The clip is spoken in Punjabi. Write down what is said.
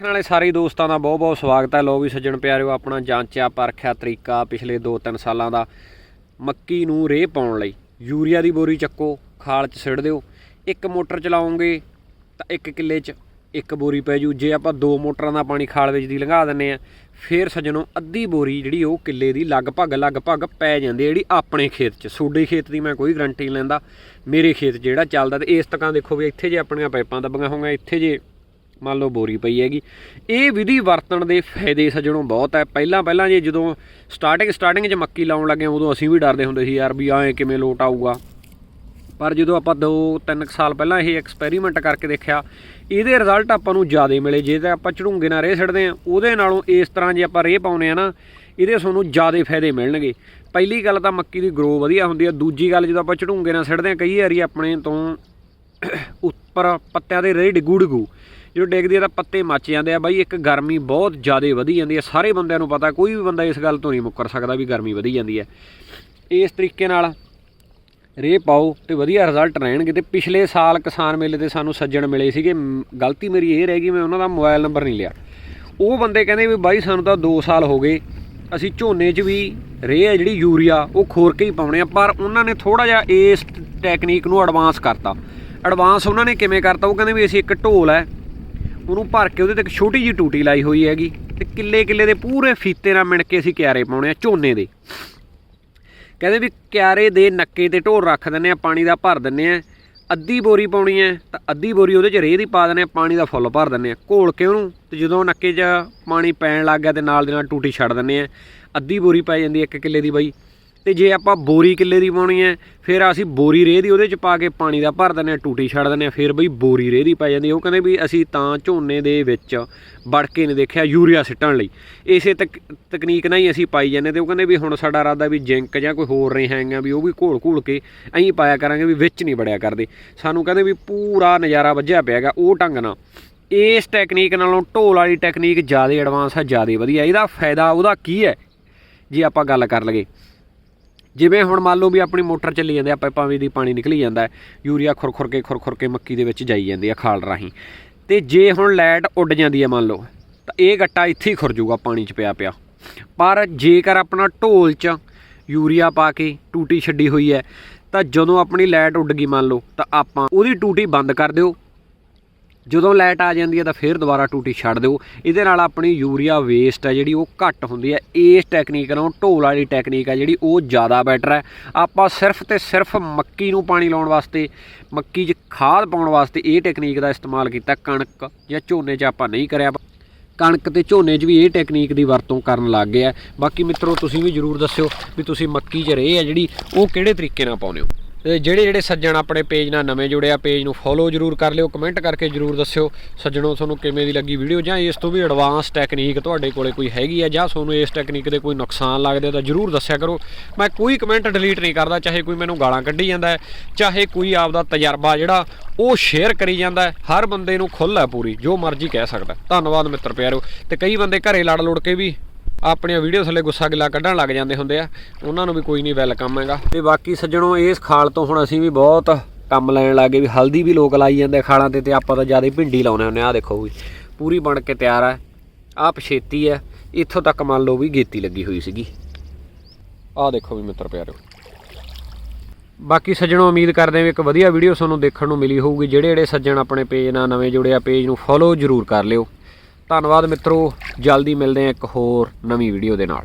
ਦੇਖਣ ਵਾਲੇ ਸਾਰੇ ਦੋਸਤਾਂ ਦਾ ਬਹੁਤ ਬਹੁਤ ਸਵਾਗਤ ਹੈ। ਲੋ ਵੀ ਸੱਜਣ ਪਿਆਰਿਓ, ਆਪਣਾ ਜਾਂਚਿਆ, ਪਰਖਿਆ ਤਰੀਕਾ ਪਿਛਲੇ 2-3 ਸਾਲਾਂ ਦਾ ਮੱਕੀ ਨੂੰ ਰੇਹ ਪਾਉਣ ਲਈ। ਯੂਰੀਆ ਦੀ ਬੋਰੀ ਚੱਕੋ, ਖਾਲ 'ਚ ਸਿੱਟ ਦਿਓ। ਇੱਕ ਮੋਟਰ ਚਲਾਉਂਗੇ ਤਾਂ ਇੱਕ ਕਿੱਲੇ 'ਚ ਇੱਕ ਬੋਰੀ ਪੈ ਜੂ। ਜੇ ਆਪਾਂ ਦੋ ਮੋਟਰਾਂ ਦਾ ਪਾਣੀ ਖਾਲ ਵਿੱਚ ਦੀ ਲੰਘਾ ਦਿੰਨੇ ਆ ਫਿਰ ਸੱਜਣੋ ਅੱਧੀ ਬੋਰੀ ਜਿਹੜੀ ਉਹ ਕਿੱਲੇ ਦੀ ਲਗਭਗ ਲਗਭਗ ਪੈ ਜਾਂਦੀ ਹੈ ਜਿਹੜੀ ਆਪਣੇ ਖੇਤ 'ਚ। ਸੋਡੇ ਖੇਤ ਦੀ ਮੈਂ ਕੋਈ ਗਰੰਟੀ ਨਹੀਂ ਲੈਂਦਾ। ਮੇਰੇ ਖੇਤ ਜਿਹੜਾ ਚੱਲਦਾ ਤੇ ਇਸ ਤਕਾਂ ਦੇਖੋ ਵੀ ਇੱਥੇ ਜੇ ਆਪਣੀਆਂ ਪਾਈਪਾਂ ਦੱਬੀਆਂ ਹੋਈਆਂ, ਇੱਥੇ ਜੇ ਮੰਨ ਲਓ ਬੋਰੀ ਪਈ ਹੈਗੀ। ਇਹ ਵਿਧੀ ਵਰਤਣ ਦੇ ਫਾਇਦੇ ਸੱਜਣੋਂ ਬਹੁਤ ਹੈ। ਪਹਿਲਾਂ ਪਹਿਲਾਂ ਜੇ ਜਦੋਂ ਸਟਾਰਟਿੰਗ ਸਟਾਰਟਿੰਗ 'ਚ ਮੱਕੀ ਲਾਉਣ ਲੱਗੇ ਉਦੋਂ ਅਸੀਂ ਵੀ ਡਰਦੇ ਹੁੰਦੇ ਸੀ ਯਾਰ ਵੀ ਐਂ ਕਿਵੇਂ ਲੋਟ ਆਊਗਾ। ਪਰ ਜਦੋਂ ਆਪਾਂ 2-3 ਸਾਲ ਪਹਿਲਾਂ ਇਹ ਐਕਸਪੈਰੀਮੈਂਟ ਕਰਕੇ ਦੇਖਿਆ, ਇਹਦੇ ਰਿਜ਼ਲਟ ਆਪਾਂ ਨੂੰ ਜ਼ਿਆਦਾ ਮਿਲੇ। ਜੇ ਤਾਂ ਆਪਾਂ ਝੜੂੰਗੇ ਨਾਲ ਰੇਹ ਛੱਡਦੇ ਆ ਉਹਦੇ ਨਾਲੋਂ ਇਸ ਤਰ੍ਹਾਂ ਜੇ ਆਪਾਂ ਰੇਹ ਪਾਉਨੇ ਆ ਨਾ, ਇਹਦੇ ਤੁਹਾਨੂੰ ਜ਼ਿਆਦਾ ਫਾਇਦੇ ਮਿਲਣਗੇ। ਪਹਿਲੀ ਗੱਲ ਤਾਂ ਮੱਕੀ ਦੀ ਗਰੋ ਵਧੀਆ ਹੁੰਦੀ ਆ। ਦੂਜੀ ਗੱਲ ਜਦੋਂ ਆਪਾਂ ਝੜੂੰਗੇ ਨਾਲ ਛੱਡਦੇ ਆ ਕਈ ਵਾਰੀ ਆਪਣੇ ਤੋਂ ਉੱਪਰ ਪੱਤਿਆਂ ਦੇ ਰੇਹ ਡਿੱਗੂ ਡਿੱਗੂ ਜਦੋਂ ਡਿੱਗਦੀ ਆ ਤਾਂ ਪੱਤੇ ਮੱਚ ਜਾਂਦੇ ਆ ਬਾਈ, ਇੱਕ ਗਰਮੀ ਬਹੁਤ ਜ਼ਿਆਦਾ ਵਧੀ ਜਾਂਦੀ ਹੈ ਸਾਰੇ ਬੰਦਿਆਂ ਨੂੰ ਪਤਾ, ਕੋਈ ਵੀ ਬੰਦਾ ਇਸ ਗੱਲ ਤੋਂ ਨਹੀਂ ਮੁੱਕਰ ਸਕਦਾ ਵੀ ਗਰਮੀ ਵਧੀ ਜਾਂਦੀ ਹੈ ਇਸ ਤਰੀਕੇ ਨਾਲ ਰੇ ਪਾਓ ਤੇ ਵਧੀਆ ਰਿਜ਼ਲਟ ਰਹਿਣਗੇ ਤੇ ਪਿਛਲੇ ਸਾਲ ਕਿਸਾਨ ਮੇਲੇ ਤੇ ਸਾਨੂੰ ਸੱਜਣ ਮਿਲੇ ਸੀਗੇ। ਗਲਤੀ ਮੇਰੀ ਇਹ ਰਹਿ ਗਈ, ਮੈਂ ਉਹਨਾਂ ਦਾ ਮੋਬਾਈਲ ਨੰਬਰ ਨਹੀਂ ਲਿਆ। ਉਹ ਬੰਦੇ ਕਹਿੰਦੇ ਵੀ ਬਾਈ, ਸਾਨੂੰ ਤਾਂ 2 ਸਾਲ ਹੋ ਗਏ, ਅਸੀਂ ਝੋਨੇ 'ਚ ਵੀ ਰੇ ਹੈ ਜਿਹੜੀ ਯੂਰੀਆ, ਉਹ ਖੋਰ ਕੇ ਹੀ ਪਾਉਣੇ ਆ, ਪਰ ਉਹਨਾਂ ਨੇ ਥੋੜਾ ਜਿਹਾ ਇਸ ਟੈਕਨੀਕ ਨੂੰ ਐਡਵਾਂਸ ਕਰਤਾ। ਐਡਵਾਂਸ ਉਹਨਾਂ ਨੇ ਕਿਵੇਂ ਕਰਤਾ? ਉਹ ਕਹਿੰਦੇ ਵੀ ਅਸੀਂ ਇੱਕ ਢੋਲ ਹੈ ਉਹਨੂੰ ਭਰ ਕੇ ਉਹਦੇ ਤੇ ਇੱਕ ਛੋਟੀ ਜਿਹੀ ਟੂਟੀ ਲਾਈ ਹੋਈ ਹੈਗੀ ਤੇ ਕਿੱਲੇ ਕਿੱਲੇ ਦੇ ਪੂਰੇ ਫੀਤੇ ਨਾਲ ਮਿਣ ਕੇ ਅਸੀਂ ਕਿਆਰੇ ਪਾਉਣੇ ਆ, ਝੋਨੇ ਦੇ। ਕਹਿੰਦੇ ਵੀ ਕਿਆਰੇ ਦੇ ਨੱਕੇ ਤੇ ਢੋਰ ਰੱਖ ਦਿੰਨੇ ਆ, ਪਾਣੀ ਦਾ ਭਰ ਦਿੰਨੇ ਆ, ਅੱਧੀ ਬੋਰੀ ਪਾਉਣੀ ਹੈ ਤਾਂ ਅੱਧੀ ਬੋਰੀ ਉਹਦੇ 'ਚ ਰੇਹ ਦੀ ਪਾ ਦਿੰਨੇ ਆ, ਪਾਣੀ ਦਾ ਫੁੱਲ ਭਰ ਦਿੰਨੇ ਆ, ਘੋਲ ਕੇ ਉਹਨੂੰ ਤੇ ਜਦੋਂ ਨੱਕੇ 'ਚ ਪਾਣੀ ਪੈਣ ਲੱਗ ਗਿਆ ਤੇ ਨਾਲ ਦੇ ਨਾਲ ਟੂਟੀ ਛੱਡ ਦਿੰਨੇ ਆ, ਅੱਧੀ ਬੋਰੀ ਪੈ ਜਾਂਦੀ ਹੈ ਇੱਕ ਕਿੱਲੇ ਦੀ ਬਾਈ। ਤੇ ਜੇ ਆਪਾਂ ਬੋਰੀ ਕਿੱਲੇ ਦੀ ਪਾਉਣੀ ਹੈ, ਫਿਰ ਅਸੀਂ ਬੋਰੀ ਰੇਹ ਦੀ ਉਹਦੇ 'ਚ ਪਾ ਕੇ ਪਾਣੀ ਦਾ ਭਰ ਦਿੰਦੇ ਆ ਟੂਟੀ ਛੱਡ ਦਿੰਦੇ ਆ ਫਿਰ ਬਈ ਬੋਰੀ ਰੇਹ ਦੀ ਪੈ ਜਾਂਦੀ ਉਹ ਕਹਿੰਦੇ ਵੀ ਅਸੀਂ ਤਾਂ ਝੋਨੇ ਦੇ ਵਿੱਚ ਵੜ ਕੇ ਨਹੀਂ ਦੇਖਿਆ ਯੂਰੀਆ ਸਿੱਟਣ ਲਈ। ਇਸੇ ਤਕ, ਤਕਨੀਕ ਨਾਲ ਹੀ ਅਸੀਂ ਪਾਈ ਜਾਂਦੇ ਤੇ ਉਹ ਕਹਿੰਦੇ ਵੀ ਹੁਣ ਸਾਡਾ ਇਰਾਦਾ ਵੀ ਜਿੰਕ ਜਾਂ ਕੋਈ ਹੋਰ ਰਹੇ ਹੈਗਾ ਵੀ ਉਹ ਵੀ ਘੋਲ ਘੋਲ ਕੇ ਐਂ ਪਾਇਆ ਕਰਾਂਗੇ ਵੀ ਵਿੱਚ ਨਹੀਂ ਵੜਿਆ ਕਰਦੇ। ਸਾਨੂੰ ਕਹਿੰਦੇ ਵੀ ਪੂਰਾ ਨਜ਼ਾਰਾ ਵੱਜਿਆ ਪਿਆਗਾ ਉਹ ਢੰਗ ਨਾਲ। ਇਸ ਟੈਕਨੀਕ ਨਾਲੋਂ ਢੋਲ ਵਾਲੀ ਟੈਕਨੀਕ ਜ਼ਿਆਦਾ ਐਡਵਾਂਸ ਹੈ, ਜ਼ਿਆਦਾ ਵਧੀਆ। ਇਹਦਾ ਫਾਇਦਾ ਉਹਦਾ ਕੀ ਹੈ? ਜੇ ਆਪਾਂ ਗੱਲ ਕਰ ਲਈਏ। ਜਿਵੇਂ ਹੁਣ ਮੰਨ ਲਓ ਵੀ ਆਪਣੀ ਮੋਟਰ ਚੱਲੀ ਜਾਂਦੀ ਆ ਪਾਈਪਾਂ ਵੀ ਦੀ ਪਾਣੀ ਨਿਕਲੀ ਜਾਂਦਾ ਯੂਰੀਆ ਖੁਰਖੁਰ ਕੇ ਖੁਰਖੁਰ ਕੇ ਮੱਕੀ ਦੇ ਵਿੱਚ ਜਾਈ ਜਾਂਦੀ ਆ ਖਾਲ ਰਾਹੀਂ। ਤੇ ਜੇ ਹੁਣ ਲਾਈਟ ਉੱਡ ਜਾਂਦੀ ਹੈ ਮੰਨ ਲਓ, ਤਾਂ ਇਹ ਗੱਟਾ ਇੱਥੇ ਹੀ ਖੁਰ ਜਾਊਗਾ ਪਾਣੀ 'ਚ ਪਿਆ ਪਿਆ। ਪਰ ਜੇਕਰ ਆਪਣਾ ਢੋਲ 'ਚ ਯੂਰੀਆ ਪਾ ਕੇ ਟੂਟੀ ਛੱਡੀ ਹੋਈ ਹੈ, ਤਾਂ ਜਦੋਂ ਆਪਣੀ ਲਾਈਟ ਉੱਡ ਗਈ ਮੰਨ ਲਓ, ਤਾਂ ਆਪਾਂ ਉਹਦੀ ਟੂਟੀ ਬੰਦ ਕਰ ਦਿਓ ਜਦੋਂ ਲਾਈਟ ਆ ਜਾਂਦੀ ਹੈ ਤਾਂ ਫਿਰ ਦੁਬਾਰਾ ਟੂਟੀ ਛੱਡ ਦਿਓ। ਇਹਦੇ ਨਾਲ ਆਪਣੀ ਯੂਰੀਆ ਵੇਸਟ ਹੈ ਜਿਹੜੀ ਉਹ ਘੱਟ ਹੁੰਦੀ ਹੈ। ਇਸ ਟੈਕਨੀਕ ਨਾਲੋਂ ਢੋਲ ਵਾਲੀ ਟੈਕਨੀਕ ਹੈ ਜਿਹੜੀ ਉਹ ਜ਼ਿਆਦਾ ਬੈਟਰ ਹੈ। ਆਪਾਂ ਸਿਰਫ ਤੇ ਸਿਰਫ ਮੱਕੀ ਨੂੰ ਪਾਣੀ ਲਾਉਣ ਵਾਸਤੇ, ਮੱਕੀ 'ਚ ਖਾਦ ਪਾਉਣ ਵਾਸਤੇ ਇਹ ਟੈਕਨੀਕ ਦਾ ਇਸਤੇਮਾਲ ਕੀਤਾ। ਕਣਕ ਜਾਂ ਝੋਨੇ 'ਚ ਆਪਾਂ ਨਹੀਂ ਕਰਿਆ। ਕਣਕ ਤੇ ਝੋਨੇ 'ਚ ਵੀ ਇਹ ਟੈਕਨੀਕ ਦੀ ਵਰਤੋਂ ਕਰਨ ਲੱਗ ਗਏ ਆ ਬਾਕੀ ਮਿੱਤਰੋ, ਤੁਸੀਂ ਵੀ ਜਰੂਰ ਦੱਸਿਓ ਵੀ ਤੁਸੀਂ ਮੱਕੀ 'ਚ ਰਹੇ ਆ ਜਿਹੜੀ, ਉਹ ਕਿਹੜੇ ਤਰੀਕੇ ਨਾਲ ਪਾਉਂਦੇ ਹੋ? ਤੇ ਜਿਹੜੇ ਜਿਹੜੇ ਸੱਜਣ ਆਪਣੇ ਪੇਜ ਨਾਲ ਨਵੇਂ ਜੁੜਿਆ ਪੇਜ ਨੂੰ ਫੋਲੋ ਜਰੂਰ ਕਰ ਲਿਓ ਕਮੈਂਟ ਕਰਕੇ ਜਰੂਰ ਦੱਸਿਓ ਸੱਜਣੋ, ਤੁਹਾਨੂੰ ਕਿਵੇਂ ਦੀ ਲੱਗੀ ਵੀਡੀਓ ਜਾਂ ਇਸ ਤੋਂ ਵੀ ਐਡਵਾਂਸ ਟੈਕਨੀਕ ਤੁਹਾਡੇ ਕੋਲੇ ਕੋਈ ਹੈਗੀ ਆ ਜਾਂ ਤੁਹਾਨੂੰ ਇਸ ਟੈਕਨੀਕ ਦੇ ਕੋਈ ਨੁਕਸਾਨ ਲੱਗਦੇ ਤਾਂ ਜਰੂਰ ਦੱਸਿਆ ਕਰੋ। ਮੈਂ ਕੋਈ ਕਮੈਂਟ ਡਿਲੀਟ ਨਹੀਂ ਕਰਦਾ, ਚਾਹੇ ਕੋਈ ਮੈਨੂੰ ਗਾਲਾਂ ਕੱਢੀ ਜਾਂਦਾ ਚਾਹੇ ਕੋਈ ਆਪਦਾ ਤਜਰਬਾ ਜਿਹੜਾ ਉਹ ਸ਼ੇਅਰ ਕਰੀ ਜਾਂਦਾ ਹਰ ਬੰਦੇ ਨੂੰ ਖੁੱਲ੍ਹ ਹੈ ਪੂਰੀ, ਜੋ ਮਰਜ਼ੀ ਕਹਿ ਸਕਦਾ ਧੰਨਵਾਦ ਮਿੱਤਰ ਪਿਆਰਿਓ ਤੇ ਕਈ ਬੰਦੇ ਘਰੇ ਲੜ ਲੋੜ ਕੇ ਵੀ ਆਪਣੀਆਂ ਵੀਡੀਓ ਥੱਲੇ ਗੁੱਸਾ ਗਿਲਾ ਕੱਢਣ ਲੱਗ ਜਾਂਦੇ ਹੁੰਦੇ ਆ। ਉਹਨਾਂ ਨੂੰ ਵੀ ਕੋਈ ਨਹੀਂ ਵੈਲਕਮ ਹੈਗਾ। ਤੇ ਬਾਕੀ ਸੱਜਣੋ, ਇਸ ਖਾਲ ਤੋਂ ਹੁਣ ਅਸੀਂ ਵੀ ਬਹੁਤ ਕੰਮ ਲੈਣ ਲੱਗੇ ਵੀ ਹਲਦੀ ਵੀ ਲੋਕ ਲਾਈ ਜਾਂਦੇ ਖਾਲਾਂ ਤੇ ਤੇ ਆਪਾਂ ਤਾਂ ਜ਼ਿਆਦਾ ਭਿੰਡੀ ਲਾਉਨੇ ਹੁੰਦੇ ਆ। ਆਹ ਦੇਖੋ ਵੀ, ਪੂਰੀ ਬਣ ਕੇ ਤਿਆਰ ਹੈ ਆਹ ਪਛੇਤੀ ਹੈ ਇੱਥੋਂ ਤੱਕ ਮੰਨ ਲਓ ਵੀ ਗੇਤੀ ਲੱਗੀ ਹੋਈ ਸੀਗੀ। ਆਹ ਦੇਖੋ ਵੀ ਮਿੱਤਰ ਪਿਆਰਿਓ ਬਾਕੀ ਸੱਜਣੋ, ਉਮੀਦ ਕਰਦੇ ਹਾਂ ਵੀ ਇੱਕ ਵਧੀਆ ਵੀਡੀਓ ਤੁਹਾਨੂੰ ਦੇਖਣ ਨੂੰ ਮਿਲੀ ਹੋਊਗੀ। ਜਿਹੜੇ ਜਿਹੜੇ ਸੱਜਣ ਆਪਣੇ ਪੇਜ ਨਾਲ ਨਵੇਂ ਜੁੜੇ ਆ ਪੇਜ ਨੂੰ ਫੋਲੋ ਜਰੂਰ ਕਰ ਲਿਓ। ਧੰਨਵਾਦ ਮਿੱਤਰੋ ਜਲਦੀ ਮਿਲਦੇ ਹਾਂ ਇੱਕ ਹੋਰ ਨਵੀਂ ਵੀਡੀਓ ਦੇ ਨਾਲ।